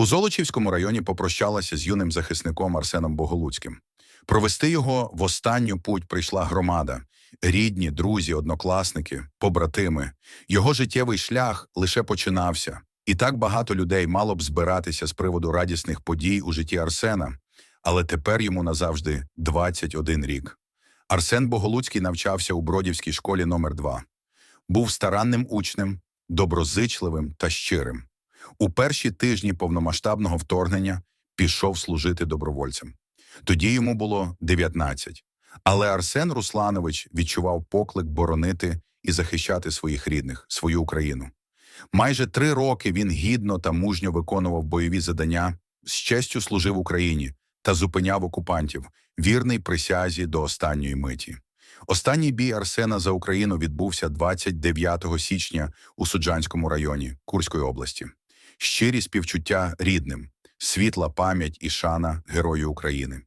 У Золочівському районі попрощалася з юним захисником Арсеном Боголуцьким. Провести його в останню путь прийшла громада. Рідні, друзі, однокласники, побратими. Його життєвий шлях лише починався. І так багато людей мало б збиратися з приводу радісних подій у житті Арсена, але тепер йому назавжди 21 рік. Арсен Боголуцький навчався у Бродівській школі номер 2 Був старанним учнем, доброзичливим та щирим. У перші тижні повномасштабного вторгнення пішов служити добровольцем. Тоді йому було 19. Але Арсен Русланович відчував поклик боронити і захищати своїх рідних, свою Україну. Майже три роки він гідно та мужньо виконував бойові завдання, з честю служив Україні та зупиняв окупантів, вірний присязі до останньої миті. Останній бій Арсена за Україну відбувся 29 січня у Суджанському районі Курської області. Щирі співчуття рідним, світла пам'ять і шана Герою України.